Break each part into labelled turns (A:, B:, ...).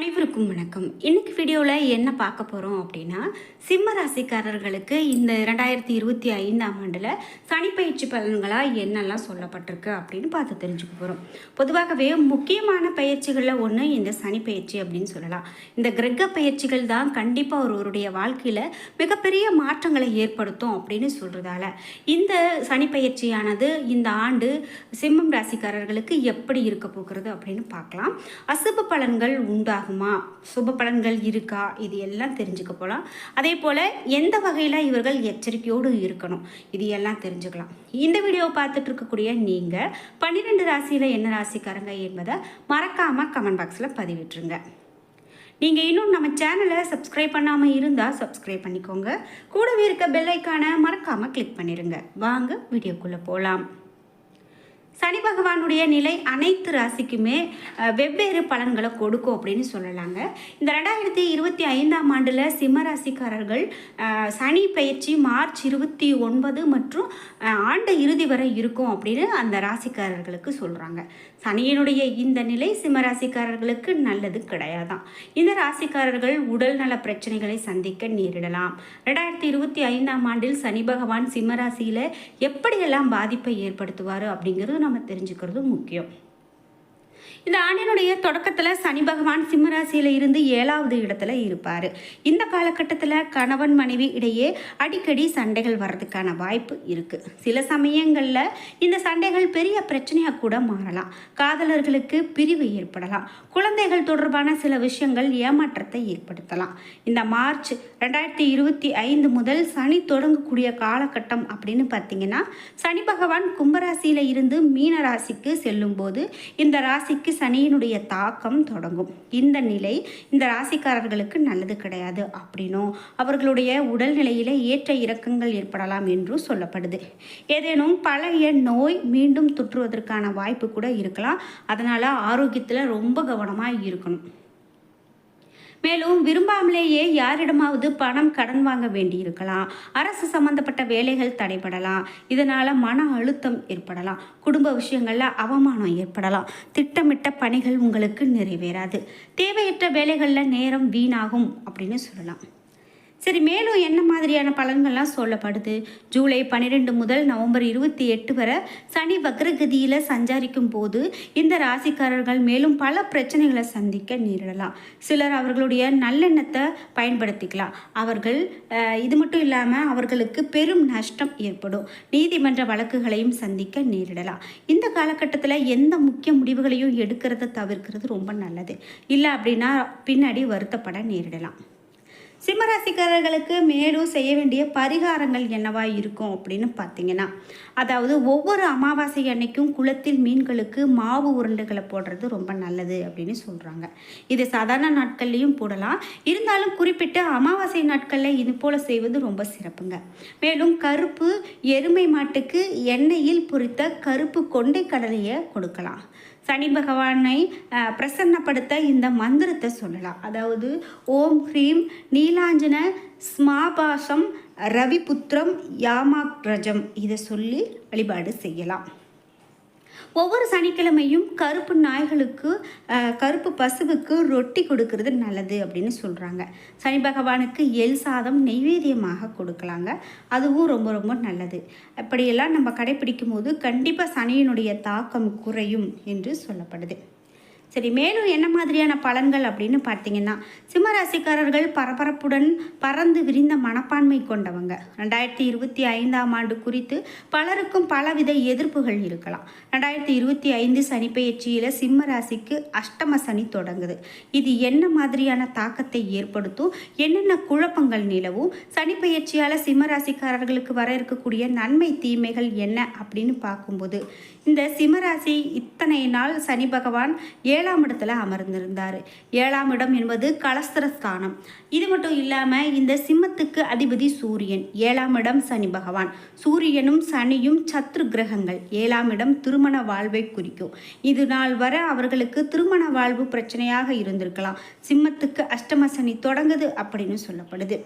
A: அனைவருக்கும் வணக்கம். இன்னைக்கு வீடியோவில் என்ன பார்க்க போகிறோம் அப்படின்னா சிம்ம ராசிக்காரர்களுக்கு இந்த ரெண்டாயிரத்தி இருபத்தி ஐந்தாம் ஆண்டில் சனிப்பயிற்சி பலன்களாக என்னெல்லாம் சொல்லப்பட்டிருக்கு அப்படின்னு பார்த்து தெரிஞ்சுக்க போகிறோம் பொதுவாகவே முக்கியமான பயிற்சிகளில் ஒன்று இந்த சனிப்பயிற்சி அப்படின்னு சொல்லலாம். இந்த கிரக பயிற்சிகள் தான் கண்டிப்பாக ஒருவருடைய வாழ்க்கையில் மிகப்பெரிய மாற்றங்களை ஏற்படுத்தும் அப்படின்னு சொல்கிறதால இந்த சனிப்பயிற்சியானது இந்த ஆண்டு சிம்மம் ராசிக்காரர்களுக்கு எப்படி இருக்க போகிறது அப்படின்னு பார்க்கலாம். அசுப பலன்கள் உண்டாகும் சுப பலன்கள் இருக்கா? இது எல்லாம் தெரிஞ்சுக்க போகலாம் அதே போல் எந்த வகையில் இவர்கள் எச்சரிக்கையோடு இருக்கணும்? இது எல்லாம் தெரிஞ்சுக்கலாம். இந்த வீடியோவை பார்த்துட்டு இருக்கக்கூடிய நீங்கள் பன்னிரெண்டு ராசியில் என்ன ராசிக்காரங்க என்பதை மறக்காமல் கமெண்ட் பாக்ஸில் பதிவிட்டுருங்க. நீங்கள் இன்னும் நம்ம சேனலை சப்ஸ்கிரைப் பண்ணாமல் இருந்தால் சப்ஸ்கிரைப் பண்ணிக்கோங்க. கூடவே இருக்க பெல் ஐக்கானை மறக்காமல் கிளிக் பண்ணிடுங்க வாங்க வீடியோக்குள்ளே போகலாம் சனி பகவானுடைய நிலை அனைத்து ராசிக்குமே வெவ்வேறு பலன்களை கொடுக்கும் அப்படின்னு சொல்லலாங்க. இந்த ரெண்டாயிரத்தி இருபத்தி ஐந்தாம் ஆண்டில் சிம்ம ராசிக்காரர்கள் சனி பயிற்சி மார்ச் இருபத்தி ஒன்பது மற்றும் ஆண்டு இறுதி வரை இருக்கும் அப்படின்னு அந்த ராசிக்காரர்களுக்கு சொல்கிறாங்க சனியினுடைய இந்த நிலை சிம்மராசிக்காரர்களுக்கு நல்லது கிடையாதான். இந்த ராசிக்காரர்கள் உடல் நல பிரச்சனைகளை சந்திக்க நேரிடலாம். ரெண்டாயிரத்தி இருபத்தி ஐந்தாம் ஆண்டில் சனி பகவான் சிம்மராசியில் எப்படியெல்லாம் பாதிப்பை ஏற்படுத்துவார் அப்படிங்கிறது நம்ம தெரிஞ்சுக்கிறது முக்கியம். இந்த ஆண்டினுடைய தொடக்கத்தில் சனி பகவான் சிம்மராசியில் இருந்து ஏழாவது இடத்துல இருப்பார். இந்த காலகட்டத்தில் கணவன் மனைவி இடையே அடிக்கடி சண்டைகள் வர்றதுக்கான வாய்ப்பு இருக்குது சில சமயங்களில் இந்த சண்டைகள் பெரிய பிரச்சனையாக கூட மாறலாம். காதலர்களுக்கு பிரிவு ஏற்படலாம். குழந்தைகள் தொடர்பான சில விஷயங்கள் ஏமாற்றத்தை ஏற்படுத்தலாம். இந்த மார்ச் ரெண்டாயிரத்தி இருபத்தி ஐந்து முதல் சனி தொடங்கக்கூடிய காலகட்டம் அப்படின்னு பார்த்தீங்கன்னா சனி பகவான் கும்பராசியில் இருந்து மீன ராசிக்கு செல்லும்போது இந்த ராசிக்கு சனியினுடைய தாக்கம் தொடங்கும். இந்த நிலை இந்த ராசிக்காரர்களுக்கு நல்லது கிடையாது அப்படின்னும் அவர்களுடைய உடல்நிலையில ஏற்ற இறக்கங்கள் ஏற்படலாம் என்றும் சொல்லப்படுது. ஏதேனும் பழைய நோய் மீண்டும் தொற்றுவதற்கான வாய்ப்பு கூட இருக்கலாம். அதனால் ஆரோக்கியத்தில் ரொம்ப கவனமாக இருக்கணும். மேலும் விரும்பாமலேயே யாரிடமாவது பணம் கடன் வாங்க வேண்டியிருக்கலாம். அரசு சம்பந்தப்பட்ட வேலைகள் தடைபடலாம். இதனால் மன அழுத்தம் ஏற்படலாம். குடும்ப விஷயங்களில் அவமானம் ஏற்படலாம். திட்டமிட்ட பணிகள் உங்களுக்கு நிறைவேறாது. தேவையற்ற வேலைகளில் நேரம் வீணாகும் அப்படின்னு சொல்லலாம். சரி மேலும் என்ன மாதிரியான பலன்கள்லாம் சொல்லப்படுது? ஜூலை பன்னிரெண்டு முதல் நவம்பர் இருபத்தி எட்டு வரை சனி வக்ரகதியில் சஞ்சாரிக்கும் போது இந்த ராசிக்காரர்கள் மேலும் பல பிரச்சனைகளை சந்திக்க நேரிடலாம். சிலர் அவர்களுடைய நல்லெண்ணத்தை பயன்படுத்திக்கலாம். அவர்கள் இது மட்டும் இல்லாமல் அவர்களுக்கு பெரும் நஷ்டம் ஏற்படும். நீதிமன்ற வழக்குகளையும் சந்திக்க நேரிடலாம். இந்த காலகட்டத்தில் எந்த முக்கிய முடிவுகளையும் எடுக்கிறத தவிர்க்கிறது ரொம்ப நல்லது. இல்லை அப்படின்னா பின்னாடி வருத்தப்பட நேரிடலாம். சிம்மராசிக்காரர்களுக்கு மேலும் செய்ய வேண்டிய பரிகாரங்கள் என்னவா இருக்கும் அப்படின்னு பார்த்தீங்கன்னா அதாவது ஒவ்வொரு அமாவாசை அன்னைக்கும் குளத்தில் மீன்களுக்கு மாவு உருண்டைகளை போடுறது ரொம்ப நல்லது அப்படின்னு சொல்கிறாங்க இது சாதாரண நாட்கள்லையும் போடலாம். இருந்தாலும் குறிப்பிட்ட அமாவாசை நாட்களில் இது போல் செய்வது ரொம்ப சிறப்புங்க. மேலும் கருப்பு எருமை மாட்டுக்கு எண்ணெயில் பொரித்த கருப்பு கொண்டை கடலையை கொடுக்கலாம். சனி பகவானை பிரசன்னப்படுத்த இந்த மந்திரத்தை சொல்லலாம். அதாவது ஓம் ஹ்ரீம் நீலாஞ்சன ஸ்மாபாசம் ரவிபுத்திரம் யாமாக்ரஜம் இதை சொல்லி வழிபாடு செய்யலாம். ஒவ்வொரு சனிக்கிழமையும் கருப்பு நாய்களுக்கு கருப்பு பசுவுக்கு ரொட்டி கொடுக்கறது நல்லது அப்படின்னு சொல்கிறாங்க சனி பகவானுக்கு எல் சாதம் நெய்வேத்தியமாக கொடுக்கலாங்க. அதுவும் ரொம்ப ரொம்ப நல்லது. அப்படியெல்லாம் நம்ம கடைப்பிடிக்கும் போது கண்டிப்பாக சனியினுடைய தாக்கம் குறையும் என்று சொல்லப்படுது. சரி மேலும் என்ன மாதிரியான பலன்கள் அப்படின்னு பார்த்தீங்கன்னா சிம்மராசிக்காரர்கள் பரபரப்புடன் பறந்து விரிந்த மனப்பான்மை கொண்டவங்க. ரெண்டாயிரத்தி இருபத்தி ஐந்தாம் ஆண்டு குறித்து பலருக்கும் பலவித எதிர்ப்புகள் இருக்கலாம். ரெண்டாயிரத்தி இருபத்தி ஐந்து சனிப்பெயர்ச்சியில் சிம்ம ராசிக்கு அஷ்டம சனி தொடங்குது. இது என்ன மாதிரியான தாக்கத்தை ஏற்படுத்தும்? என்னென்ன குழப்பங்கள் நிலவும்? சனிப்பெயர்ச்சியால் சிம்ம ராசிக்காரர்களுக்கு வர இருக்கக்கூடிய நன்மை தீமைகள் என்ன அப்படின்னு பார்க்கும்போது இந்த சிம்மராசி இத்தனை நாள் சனி பகவான் ஏழாம் இடத்துல அமர்ந்திருந்தார். ஏழாம் இடம் என்பது கலஸ்திரஸ்தானம். இது மட்டும் இல்லாமல் இந்த சிம்மத்துக்கு அதிபதி சூரியன். ஏழாம் இடம் சனி பகவான். சூரியனும் சனியும் சத்ரு கிரகங்கள். ஏழாம் இடம் திருமண வாழ்வை குறிக்கும். இது நாள் வர அவர்களுக்கு திருமண வாழ்வு பிரச்சனையாக இருந்திருக்கலாம். சிம்மத்துக்கு அஷ்டம சனி தொடங்குது அப்படின்னு சொல்லப்படுது.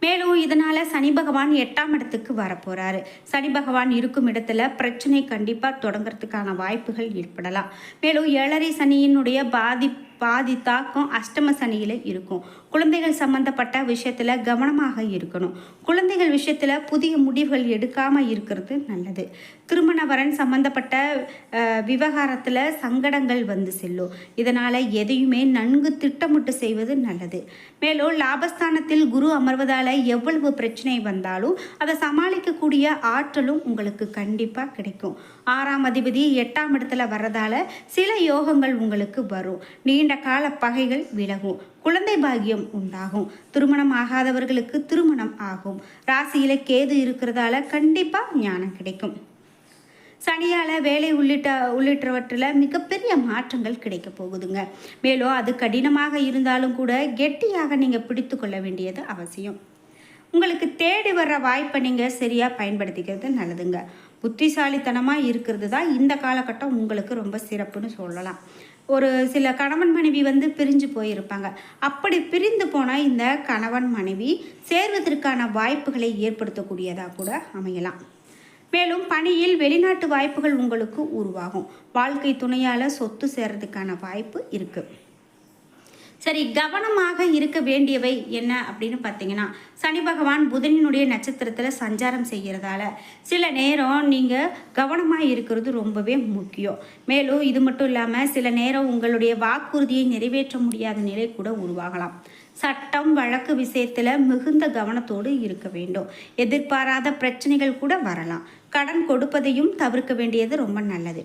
A: மேலும் இதனால் சனி பகவான் எட்டாம் இடத்துக்கு வரப்போகிறாரு சனி பகவான் இருக்கும் இடத்துல பிரச்சனை கண்டிப்பாக தொடங்குறதுக்கான வாய்ப்புகள் ஏற்படலாம். மேலும் ஏழரை சனியினுடைய பாதிப்பு பாதி தாக்கம் அஷ்டம சனியில் இருக்கும். குழந்தைகள் சம்மந்தப்பட்ட விஷயத்தில் கவனமாக இருக்கணும். குழந்தைகள் விஷயத்தில் புதிய முடிவுகள் எடுக்காமல் இருக்கிறது நல்லது. திருமண வரன் சம்மந்தப்பட்ட விவகாரத்தில் சங்கடங்கள் வந்து செல்லும். இதனால் எதையுமே நன்கு திட்டமிட்டு செய்வது நல்லது. மேலும் லாபஸ்தானத்தில் குரு அமர்வதால் எவ்வளவு பிரச்சனை வந்தாலும் அதை சமாளிக்கக்கூடிய ஆற்றலும் உங்களுக்கு கண்டிப்பாக கிடைக்கும். ஆறாம் அதிபதி எட்டாம் இடத்துல வர்றதால சில யோகங்கள் உங்களுக்கு வரும். நீண்ட கால பகைகள் விலகும். குழந்தை பாகியம் உண்டாகும். திருமணம் ஆகாதவர்களுக்கு திருமணம் ஆகும். ராசியில கேது இருக்கிறதால கண்டிப்பாக ஞானம் கிடைக்கும். சனியால் வேலை உள்ளிட்ட உள்ளிட்டவற்றில் மிகப்பெரிய மாற்றங்கள் கிடைக்க போகுதுங்க. மேலும் அது கடினமாக இருந்தாலும் கூட கெட்டியாக நீங்கள் பிடித்து கொள்ள வேண்டியது அவசியம். உங்களுக்கு தேடி வர்ற வாய்ப்பை நீங்கள் சரியாக பயன்படுத்திக்கிறது நல்லதுங்க. புத்திசாலித்தனமாக இருக்கிறது தான் இந்த காலகட்டம் உங்களுக்கு ரொம்ப சிறப்புன்னு சொல்லலாம். ஒரு சில கணவன் மனைவி வந்து பிரிஞ்சு போயிருப்பாங்க. அப்படி பிரிந்து போனால் இந்த கணவன் மனைவி சேர்வதற்கான வாய்ப்புகளை ஏற்படுத்தக்கூடியதாக கூட அமையலாம். மேலும் பணியில் வெளிநாட்டு வாய்ப்புகள் உங்களுக்கு உருவாகும். வாழ்க்கை துணையால் சொத்து சேர்றதுக்கான வாய்ப்பு இருக்குது சரி கவனமாக இருக்க வேண்டியவை என்ன அப்படின்னு பார்த்தீங்கன்னா சனி பகவான் புதனினுடைய நட்சத்திரத்தில் சஞ்சாரம் செய்கிறதால சில நேரம் நீங்கள் கவனமாக இருக்கிறது ரொம்பவே முக்கியம். மேலும் இது மட்டும் இல்லாமல் சில நேரம் உங்களுடைய வாக்குறுதியை நிறைவேற்ற முடியாத நிலை கூட உருவாகலாம். சட்டம் வழக்கு விஷயத்தில் மிகுந்த கவனத்தோடு இருக்க வேண்டும். எதிர்பாராத பிரச்சனைகள் கூட வரலாம். கடன் கொடுப்பதையும் தவிர்க்க வேண்டியது ரொம்ப நல்லது.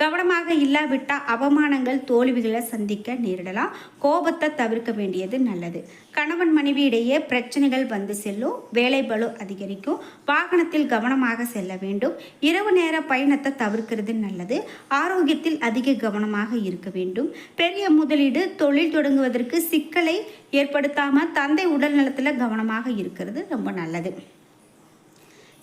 A: கவனமாக இல்லாவிட்டால் அவமானங்கள் தோல்விகளை சந்திக்க நேரிடலாம். கோபத்தை தவிர்க்க வேண்டியது நல்லது. கணவன் மனைவி இடையே பிரச்சனைகள் வந்து செல்லும் வேலை பளு அதிகரிக்கும் வாகனத்தில் கவனமாக செல்ல வேண்டும். இரவு நேர பயணத்தை தவிர்க்கிறது நல்லது. ஆரோக்கியத்தில் அதிக கவனமாக இருக்க வேண்டும். பெரிய முதலீடு தொழில் தொடங்குவதற்கு சிக்கலை ஏற்படுத்தாமல் தந்தை உடல் நலத்தில் கவனமாக இருக்கிறது ரொம்ப நல்லது.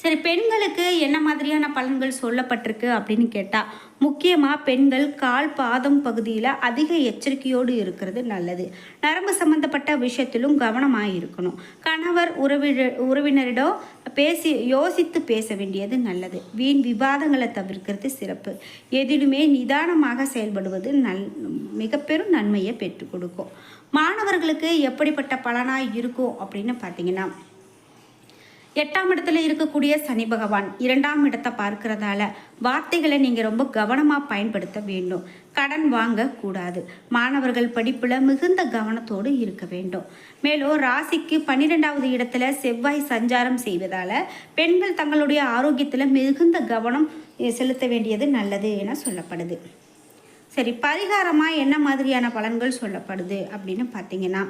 A: சரி பெண்களுக்கு என்ன மாதிரியான பலன்கள் சொல்லப்பட்டிருக்கு அப்படின்னு கேட்டால் முக்கியமாக பெண்கள் கால் பாதம் பகுதியில் அதிக எச்சரிக்கையோடு இருக்கிறது நல்லது. நரம்பு சம்பந்தப்பட்ட விஷயத்திலும் கவனமாக இருக்கணும். கணவர் உறவினர் உறவினரிடம் பேசி யோசித்து பேச வேண்டியது நல்லது. வீண் விவாதங்களை தவிர்க்கிறது சிறப்பு. எதிலுமே நிதானமாக செயல்படுவது நல் மிக பெரும் நன்மையை பெற்றுக் கொடுக்கும். மாணவர்களுக்கு எப்படிப்பட்ட பலனாக இருக்கும் அப்படின்னு பார்த்தீங்கன்னா எட்டாம் இடத்துல இருக்கக்கூடிய சனி பகவான் இரண்டாம் இடத்தை பார்க்கறதால வார்த்தைகளை நீங்கள் ரொம்ப கவனமாக பயன்படுத்த வேண்டும். கடன் வாங்கக்கூடாது. மாணவர்கள் படிப்பில் மிகுந்த கவனத்தோடு இருக்க வேண்டும். மேலும் ராசிக்கு பன்னிரெண்டாவது இடத்துல செவ்வாய் சஞ்சாரம் செய்வதால் பெண்கள் தங்களுடைய ஆரோக்கியத்தில் மிகுந்த கவனம் செலுத்த வேண்டியது நல்லது என சொல்லப்படுது. சரி பரிகாரமாக என்ன மாதிரியான பலன்கள் சொல்லப்படுது அப்படின்னு பார்த்தீங்கன்னா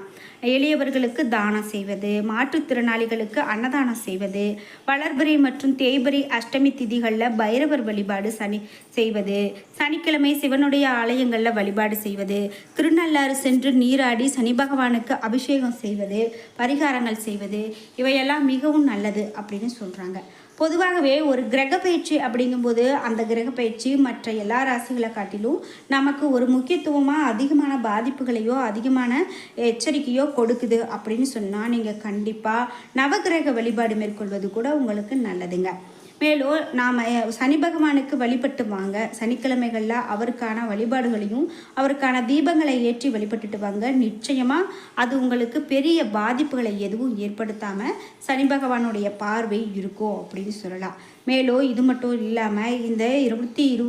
A: எளியவர்களுக்கு தானம் செய்வது மாற்றுத்திறனாளிகளுக்கு அன்னதானம் செய்வது வளர்பிறை மற்றும் தேய்பிறை அஷ்டமி திதிகளில் பைரவர் வழிபாடு சனி செய்வது சனிக்கிழமை சிவனுடைய ஆலயங்களில் வழிபாடு செய்வது திருநள்ளாறு சென்று நீராடி சனி பகவானுக்கு அபிஷேகம் செய்வது பரிகாரங்கள் செய்வது இவையெல்லாம் மிகவும் நல்லது அப்படின்னு சொல்கிறாங்க பொதுவாகவே ஒரு கிரக பயிற்சி அப்படிங்கும்போது அந்த கிரக பயிற்சி மற்ற எல்லா ராசிகளை காட்டிலும் நமக்கு ஒரு முக்கியத்துவமாக அதிகமான பாதிப்புகளையோ அதிகமான எச்சரிக்கையோ கொடுக்குது அப்படின்னு சொன்னால் நீங்கள் கண்டிப்பாக நவகிரக வழிபாடு மேற்கொள்வது கூட உங்களுக்கு நல்லதுங்க. மேலும் நாம் சனி பகவானுக்கு வழிபட்டு வாங்க. சனிக்கிழமைகளில் அவருக்கான வழிபாடுகளையும் அவருக்கான தீபங்களை ஏற்றி வழிபட்டுட்டு வாங்க. நிச்சயமாக அது உங்களுக்கு பெரிய பாதிப்புகளை எதுவும் ஏற்படுத்தாமல் சனி பகவானுடைய பார்வை இருக்கும் அப்படின்னு சொல்லலாம். மேலும் இது மட்டும் இல்லாமல் இந்த இருபத்தி இரு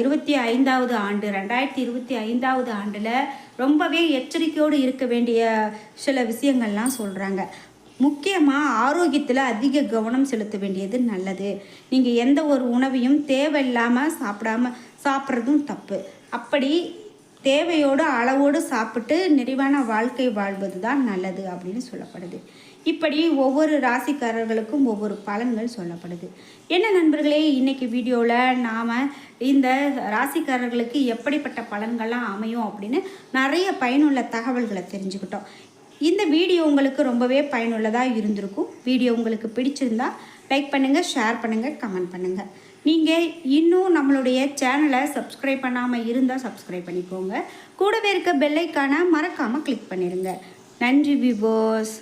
A: இருபத்தி ஐந்தாவது ஆண்டு ரெண்டாயிரத்தி இருபத்தி ஐந்தாவது ஆண்டில் ரொம்பவே எச்சரிக்கையோடு இருக்க வேண்டிய சில விஷயங்கள்லாம் சொல்கிறாங்க முக்கியமாக ஆரோக்கியத்தில் அதிக கவனம் செலுத்த வேண்டியது நல்லது. நீங்கள் எந்த ஒரு உணவையும் தேவையில்லாமல் சாப்பிடாம சாப்பிட்றதும் தப்பு. அப்படி தேவையோடு அளவோடு சாப்பிட்டு நிறைவான வாழ்க்கை வாழ்வது தான் நல்லது அப்படின்னு சொல்லப்படுது. இப்படி ஒவ்வொரு ராசிக்காரர்களுக்கும் ஒவ்வொரு பலன்கள் சொல்லப்படுது. என்ன நண்பர்களே இன்றைக்கி வீடியோவில் நாம் இந்த ராசிக்காரர்களுக்கு எப்படிப்பட்ட பலன்கள்லாம் அமையும் அப்படின்னு நிறைய பயனுள்ள தகவல்களை தெரிஞ்சுக்கிட்டோம். இந்த வீடியோ உங்களுக்கு ரொம்பவே பயனுள்ளதாக இருந்திருக்கும். வீடியோ உங்களுக்கு பிடிச்சிருந்தா லைக் பண்ணுங்கள் ஷேர் பண்ணுங்கள் கமெண்ட் பண்ணுங்கள் நீங்கள் இன்னும் நம்மளுடைய சேனலை சப்ஸ்கிரைப் பண்ணாமல் இருந்தால் சப்ஸ்கிரைப் பண்ணிக்கோங்க. கூடவே இருக்க பெல்லைக்கான மறக்காமல் கிளிக் பண்ணிடுங்க நன்றி விபோஸ்